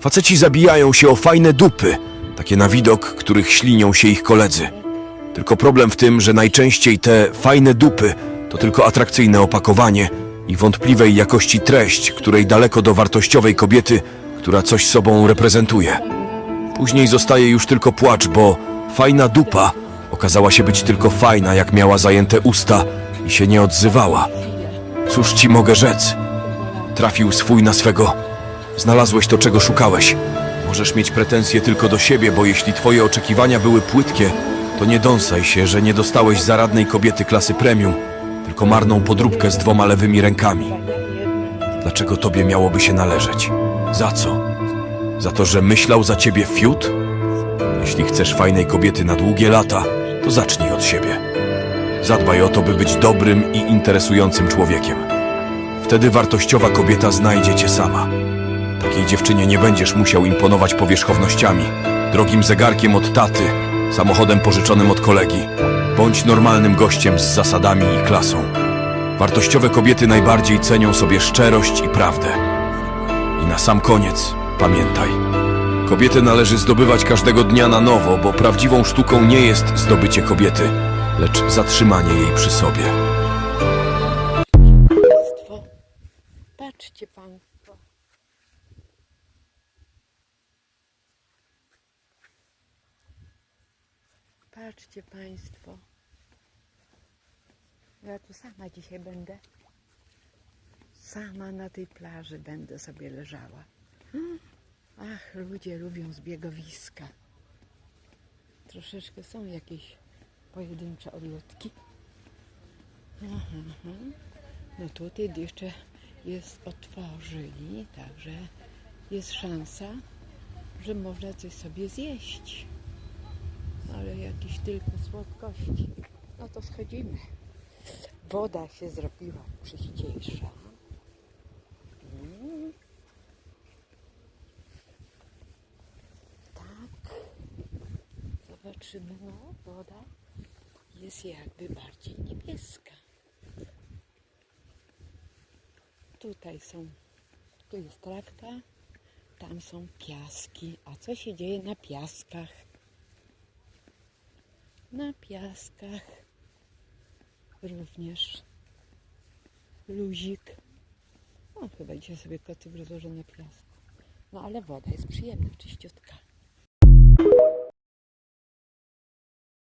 Faceci zabijają się o fajne dupy, takie na widok, których ślinią się ich koledzy. Tylko problem w tym, że najczęściej te fajne dupy to tylko atrakcyjne opakowanie i wątpliwej jakości treść, której daleko do wartościowej kobiety, która coś sobą reprezentuje. Później zostaje już tylko płacz, bo fajna dupa okazała się być tylko fajna, jak miała zajęte usta i się nie odzywała. Cóż ci mogę rzec? Trafił swój na swego. Znalazłeś to, czego szukałeś. Możesz mieć pretensje tylko do siebie, bo jeśli twoje oczekiwania były płytkie, to nie dąsaj się, że nie dostałeś zaradnej kobiety klasy premium, tylko marną podróbkę z dwoma lewymi rękami. Dlaczego tobie miałoby się należeć? Za co? Za to, że myślał za ciebie fiut? Jeśli chcesz fajnej kobiety na długie lata, to zacznij od siebie. Zadbaj o to, by być dobrym i interesującym człowiekiem. Wtedy wartościowa kobieta znajdzie cię sama. Takiej dziewczynie nie będziesz musiał imponować powierzchownościami, drogim zegarkiem od taty, samochodem pożyczonym od kolegi. Bądź normalnym gościem z zasadami i klasą. Wartościowe kobiety najbardziej cenią sobie szczerość i prawdę. I na sam koniec, pamiętaj. Kobietę należy zdobywać każdego dnia na nowo, bo prawdziwą sztuką nie jest zdobycie kobiety, lecz zatrzymanie jej przy sobie. Patrzcie Państwo. Patrzcie Państwo. Ja tu sama dzisiaj będę. Sama na tej plaży będę sobie leżała. Ach, ludzie lubią zbiegowiska. Troszeczkę są jakieś pojedyncze odlotki. Aha. No tutaj jeszcze jest otworzyli, także jest szansa, że można coś sobie zjeść. Ale jakieś tylko słodkości. No to schodzimy. Woda się zrobiła czyściejsza. Mm. Tak. Zobaczymy, no woda jest jakby bardziej niebieska. Tutaj są, tu jest trawka, tam są piaski. A co się dzieje na piaskach? Na piaskach również luzik. O, chyba dzisiaj sobie kocyk rozłożę na piasku. No ale woda jest przyjemna, czyściutka.